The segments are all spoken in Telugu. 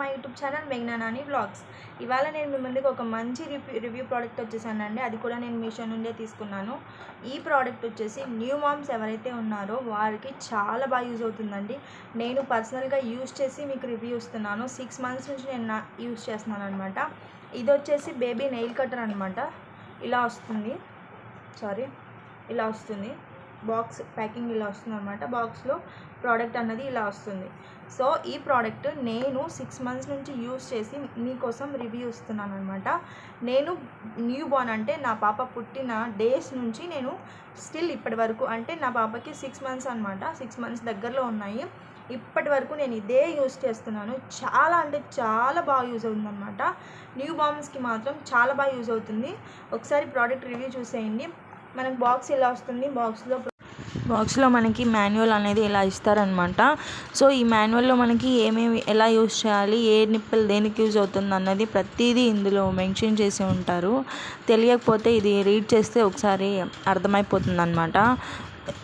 మై యూట్యూబ్ ఛానల్ మేఘనా నాని వ్లాగ్స్. ఇవాళ నేను మీ ముందుకు ఒక మంచి రివ్యూ రివ్యూ ప్రోడక్ట్ వచ్చేసానండి. అది కూడా నేను మీషో నుండే తీసుకున్నాను. ఈ ప్రోడక్ట్ వచ్చేసి న్యూ మామ్స్ ఎవరైతే ఉన్నారో వారికి చాలా బాగా యూజ్ అవుతుందండి. నేను పర్సనల్గా యూజ్ చేసి మీకు రివ్యూ ఇస్తున్నాను. సిక్స్ మంత్స్ నుంచి నేను యూజ్ చేస్తున్నాను అనమాట ఇది వచ్చేసి బేబీ నెయిల్ కటర్ అనమాట ఇలా వస్తుంది. సారీ ఇలా వస్తుంది. బాక్స్ ప్యాకింగ్ ఇలా వస్తుంది అనమాట బాక్స్లో ప్రోడక్ట్ అన్నది ఇలా వస్తుంది. సో ఈ ప్రోడక్ట్ నేను సిక్స్ మంత్స్ నుంచి యూస్ చేసి మీకోసం రివ్యూ ఇస్తున్నాను అనమాట నేను న్యూ బోర్న్ అంటే నా పాప పుట్టిన డేస్ నుంచి నేను స్టిల్ ఇప్పటి వరకు అంటే నా పాపకి సిక్స్ మంత్స్ అనమాట సిక్స్ మంత్స్ దగ్గరలో ఉన్నాయి. ఇప్పటి వరకు నేను ఇదే యూస్ చేస్తున్నాను. చాలా అంటే చాలా బాగా యూజ్ అవుతుందన్నమాట. న్యూ బామ్స్కి మాత్రం చాలా బాగా యూజ్ అవుతుంది. ఒకసారి ప్రోడక్ట్ రివ్యూ చూసేయండి. మనకు బాక్స్ ఇలా వస్తుంది? బాక్స్లో బాక్స్లో మనకి మాన్యువల్ అనేది ఇలా ఇస్తారనమాట. సో ఈ మాన్యువల్లో మనకి ఏమేమి ఎలా యూజ్ చేయాలి ఏ నిప్పులు దేనికి యూజ్ అవుతుంది అన్నది ప్రతిదీ ఇందులో మెన్షన్ చేసి ఉంటారు. తెలియకపోతే ఇది రీడ్ చేస్తే ఒకసారి అర్థమైపోతుంది అనమాట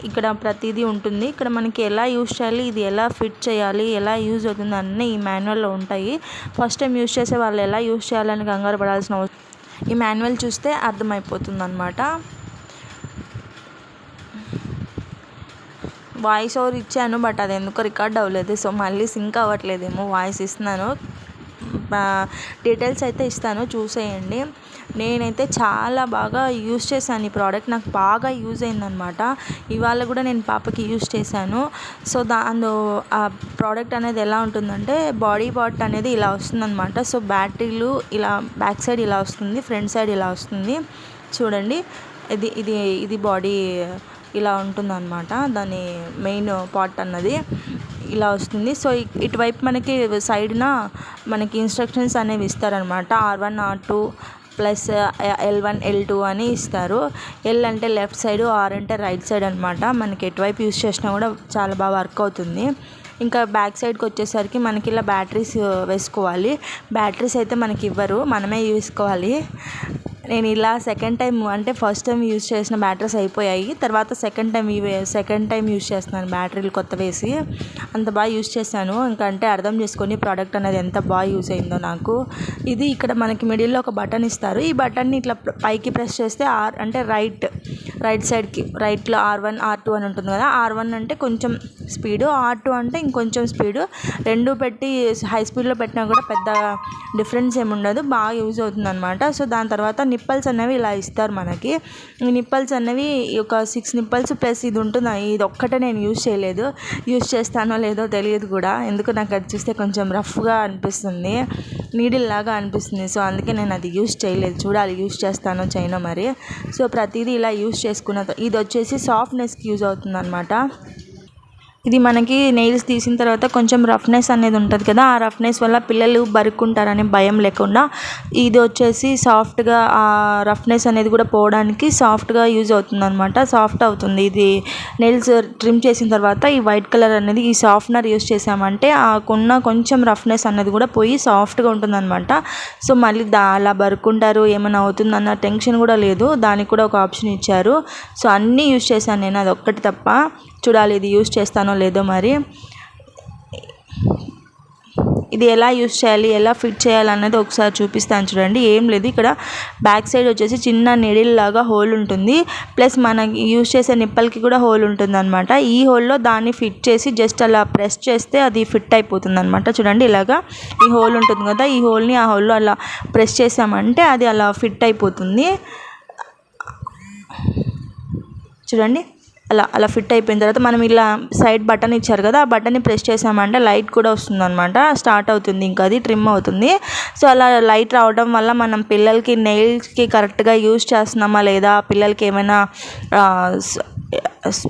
ఇక్కడ ప్రతిదీ ఉంటుంది. ఇక్కడ మనకి ఎలా యూజ్ చేయాలి ఇది ఎలా ఫిట్ చేయాలి ఎలా యూజ్ అవుతుంది అన్నీ ఈ మాన్యువల్లో ఉంటాయి. ఫస్ట్ టైం యూజ్ చేసే వాళ్ళు ఎలా యూజ్ చేయాలని కంగారు పడాల్సిన అవసరం ఈ మాన్యువల్ చూస్తే అర్థమైపోతుంది అనమాట వాయిస్ ఓవర్ ఇచ్చాను బట్ అది ఎందుకో రికార్డ్ అవ్వలేదు. సో మళ్ళీ సింక్ అవ్వట్లేదేమో వాయిస్ ఇస్తున్నాను. డీటెయిల్స్ అయితే ఇస్తాను చూసేయండి. నేనైతే చాలా బాగా యూస్ చేశాను ఈ ప్రోడక్ట్. నాకు బాగా యూజ్ అయిందనమాట ఇవాళ కూడా నేను పాపకి యూజ్ చేశాను. సో దాని ఆ ప్రోడక్ట్ అనేది ఎలా ఉంటుందంటే బాడీ పార్ట్ అనేది ఇలా వస్తుందన్నమాట. సో బ్యాటరీలు ఇలా బ్యాక్ సైడ్ ఇలా వస్తుంది ఫ్రంట్ సైడ్ ఇలా వస్తుంది. చూడండి ఇది ఇది ఇది బాడీ ఇలా ఉంటుందన్నమాట. దాని మెయిన్ పార్ట్ అన్నది ఇలా వస్తుంది. సో ఇటువైపు మనకి సైడ్న మనకి ఇన్స్ట్రక్షన్స్ అనేవి ఇస్తారనమాట R one R two plus L one L two అని ఇస్తారు. ఎల్ అంటే లెఫ్ట్ సైడ్ ఆర్ అంటే రైట్ సైడ్ అనమాట మనకి ఎటువైపు యూస్ చేసినా కూడా చాలా బాగా వర్క్ అవుతుంది. ఇంకా బ్యాక్ సైడ్కి వచ్చేసరికి మనకి ఇలా బ్యాటరీస్ వేసుకోవాలి. బ్యాటరీస్ అయితే మనకి ఇవ్వరు. మనమే వేసుకోవాలి నేను ఇలా సెకండ్ టైం అంటే ఫస్ట్ టైం యూజ్ చేసిన బ్యాటరీస్ అయిపోయాయి. తర్వాత second time second time use చేస్తున్నాను బ్యాటరీలు కొత్త వేసి. అంత బాగా యూజ్ చేశాను. ఇంకంటే అంటే అర్థం చేసుకొని ప్రోడక్ట్ అనేది ఎంత బాగా యూజ్ అయిందో నాకు. ఇది ఇక్కడ మనకి మిడిల్లో ఒక బటన్ ఇస్తారు. ఈ బటన్ని ఇట్లా పైకి ప్రెస్ చేస్తే ఆర్ అంటే రైట్ రైట్ సైడ్కి రైట్లో ఆర్ వన్ ఆర్ టూ అని ఉంటుంది కదా ఆర్ వన్ అంటే కొంచెం స్పీడు ఆర్ టూ అంటే ఇంకొంచెం స్పీడు. రెండు పెట్టి హై స్పీడ్లో పెట్టినా కూడా పెద్ద డిఫరెన్స్ ఏమి ఉండదు బాగా యూజ్ అవుతుంది అనమాట సో దాని తర్వాత నిప్పల్స్ అనేవి ఇలా ఇస్తారు మనకి. ఈ నిప్పల్స్ అనేవి ఒక సిక్స్ నిప్పల్స్ ప్లస్ ఇది ఉంటుంది ఇది ఒక్కటే నేను యూజ్ చేయలేదు. యూజ్ చేస్తానో లేదో తెలియదు కూడా. ఎందుకు నాకు అది చూస్తే కొంచెం రఫ్గా అనిపిస్తుంది నీడిల్ లాగా అనిపిస్తుంది. సో అందుకే నేను అది యూజ్ చేయలేదు. చూడాలి యూజ్ చేస్తానో చేయనో మరి. సో ప్రతిదీ ఇలా యూజ్ చేసుకున్న ఇది వచ్చేసి సాఫ్ట్నెస్కి యూజ్ అవుతుంది అనమాట ఇది మనకి నెయిల్స్ తీసిన తర్వాత కొంచెం రఫ్నెస్ అనేది ఉంటుంది కదా ఆ రఫ్నెస్ వల్ల పిల్లలు బరుక్కుంటారనే భయం లేకుండా ఇది వచ్చేసి సాఫ్ట్గా ఆ రఫ్నెస్ అనేది కూడా పోవడానికి సాఫ్ట్గా యూజ్ అవుతుంది అనమాట సాఫ్ట్ అవుతుంది. ఇది నెయిల్స్ ట్రిమ్ చేసిన తర్వాత ఈ వైట్ కలర్ అనేది ఈ సాఫ్ట్నర్ యూజ్ చేసామంటే ఆ కొన్న కొంచెం రఫ్నెస్ అనేది కూడా పోయి సాఫ్ట్గా ఉంటుంది అనమాట సో మళ్ళీ దా అలా బరుక్కుంటారు ఏమైనా అవుతుందన్న టెన్షన్ కూడా లేదు దానికి కూడా ఒక ఆప్షన్ ఇచ్చారు. సో అన్నీ యూజ్ చేశాను నేను అది ఒక్కటి తప్ప. చూడాలి ఇది యూజ్ చేస్తానో లేదో మరి. ఇది ఎలా యూస్ చేయాలి ఎలా ఫిట్ చేయాలి అన్నది ఒకసారి చూపిస్తాను చూడండి. ఏం లేదు ఇక్కడ బ్యాక్ సైడ్ వచ్చేసి చిన్న నెడిల్ లాగా హోల్ ఉంటుంది. ప్లస్ మనకి యూస్ చేసే నిప్పల్కి కూడా హోల్ ఉంటుంది అనమాట ఈ హోల్లో దాన్ని ఫిట్ చేసి జస్ట్ అలా ప్రెస్ చేస్తే అది ఫిట్ అయిపోతుంది అనమాట చూడండి ఇలాగా ఈ హోల్ ఉంటుంది కదా ఈ హోల్ని ఆ హోల్లో అలా ప్రెస్ చేసామంటే అది అలా ఫిట్ అయిపోతుంది. చూడండి. అలా అలా ఫిట్ అయిపోయిన తర్వాత మనం ఇలా సైడ్ బటన్ ఇచ్చారు కదా ఆ బటన్ని ప్రెస్ చేసామంటే లైట్ కూడా వస్తుంది అనమాట స్టార్ట్ అవుతుంది ఇంకా అది ట్రిమ్ అవుతుంది. సో అలా లైట్ రావడం వల్ల మనం పిల్లలకి నెయిల్స్కి కరెక్ట్గా యూజ్ చేస్తున్నామా లేదా పిల్లలకి ఏమైనా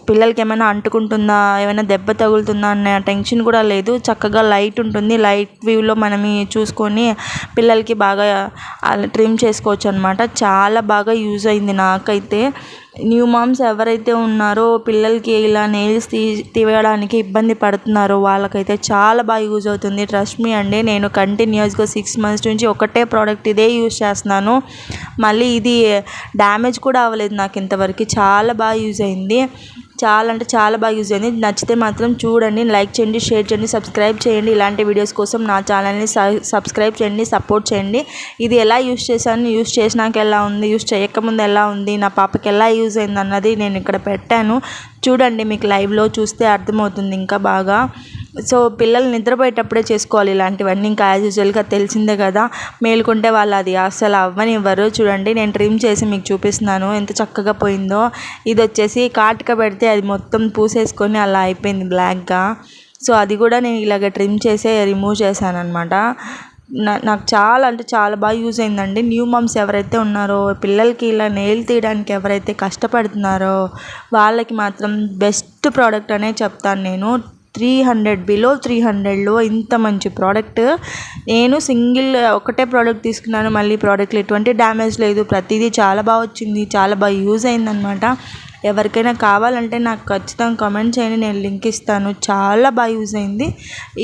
పిల్లలకి ఏమైనా అంటుకుంటుందా ఏమైనా దెబ్బ తగులుతుందా అనే టెన్షన్ కూడా లేదు. చక్కగా లైట్ ఉంటుంది లైట్ వ్యూలో మనం చూసుకొని పిల్లలకి బాగా ట్రిమ్ చేసుకోవచ్చు అనమాట చాలా బాగా యూజ్ అయింది నాకైతే. న్యూ మామ్స్ ఎవరైతే ఉన్నారో పిల్లలకి ఇలా నెయిల్స్ తీ తీయడానికి ఇబ్బంది పడుతున్నారో వాళ్ళకైతే చాలా బాగా యూజ్ అవుతుంది. ట్రస్ట్ మీ అండి నేను కంటిన్యూస్గా సిక్స్ మంత్స్ నుంచి ఒకటే ప్రోడక్ట్ ఇదే యూజ్ చేస్తున్నాను. మళ్ళీ ఇది డ్యామేజ్ కూడా అవ్వలేదు నాకు ఇంతవరకు. చాలా బాగా యూజ్ అయింది. చాలా అంటే చాలా బాగా యూజ్ అయింది నచ్చితే మాత్రం చూడండి లైక్ చేయండి షేర్ చేయండి సబ్స్క్రైబ్ చేయండి. ఇలాంటి వీడియోస్ కోసం నా ఛానల్ని సబ్స్క్రైబ్ చేయండి సపోర్ట్ చేయండి. ఇది ఎలా యూజ్ చేశాను యూజ్ చేసినాక ఎలా ఉంది యూజ్ చేయకముందు ఎలా ఉంది నా పాపకి ఎలా యూజ్ అయింది అన్నది నేను ఇక్కడ పెట్టాను. చూడండి మీకు లైవ్లో చూస్తే అర్థమవుతుంది ఇంకా బాగా. సో పిల్లలు నిద్రపోయేటప్పుడే చేసుకోవాలి ఇలాంటివన్నీ. ఇంకా యాజ్ యూజువల్గా తెలిసిందే కదా మేలుకుంటే వాళ్ళు అది అసలు అవ్వనివ్వరు. చూడండి నేను ట్రిమ్ చేసి మీకు చూపిస్తున్నాను ఎంత చక్కగా పోయిందో. ఇది వచ్చేసి కాటుక పెడితే అది మొత్తం పూసేసుకొని అలా అయిపోయింది బ్లాక్గా సో అది కూడా నేను ఇలాగ ట్రిమ్ చేసే రిమూవ్ చేశాను అనమాట నాకు చాలా అంటే చాలా బాగా యూజ్ అయిందండి. న్యూ మమ్స్ ఎవరైతే ఉన్నారో పిల్లలకి ఇలా నెయిల్ తీయడానికి ఎవరైతే కష్టపడుతున్నారో వాళ్ళకి మాత్రం బెస్ట్ ప్రోడక్ట్ అనే చెప్తాను నేను. త్రీ హండ్రెడ్ బిలో త్రీ హండ్రెడ్లో ఇంత మంచి ప్రోడక్ట్. నేను సింగిల్ ఒకటే ప్రోడక్ట్ తీసుకున్నాను మళ్ళీ ప్రోడక్ట్లో ఎటువంటి డ్యామేజ్ లేదు. ప్రతిదీ చాలా బాగా వచ్చింది చాలా బాగా యూజ్ అయిందనమాట ఎవరికైనా కావాలంటే నాకు ఖచ్చితంగా కామెంట్ చేయండి నేను లింక్ ఇస్తాను. చాలా బాగా యూజ్ అయింది.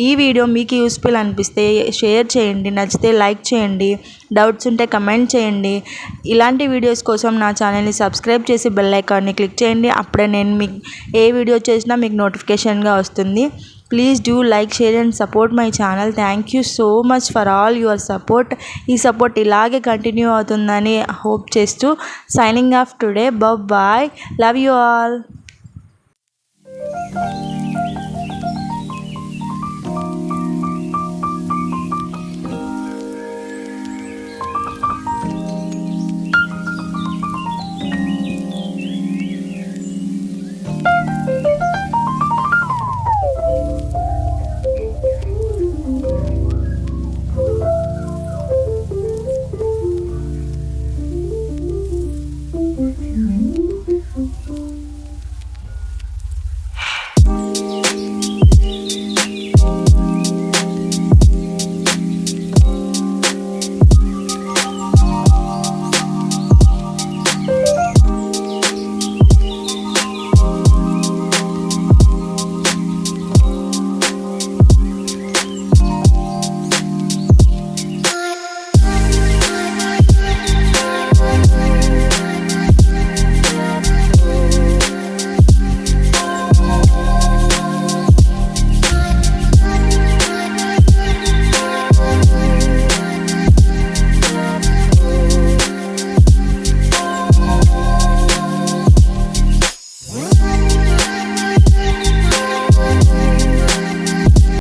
ఈ వీడియో మీకు యూస్ఫుల్ అనిపిస్తే షేర్ చేయండి నచ్చితే లైక్ చేయండి డౌట్స్ ఉంటే కమెంట్ చేయండి. ఇలాంటి వీడియోస్ కోసం నా ఛానల్ని సబ్స్క్రైబ్ చేసి బెల్ ఐకాన్ని క్లిక్ చేయండి. అప్పుడే నేను మీకు ఏ వీడియో చేసినా మీకు నోటిఫికేషన్గా వస్తుంది. Please do like share and support my channel thank you so much for all your support ఈ సపోర్ట్ ఇలాగే కంటిన్యూ అవుతుందని హోప్ చేస్తూ signing off today bye love you all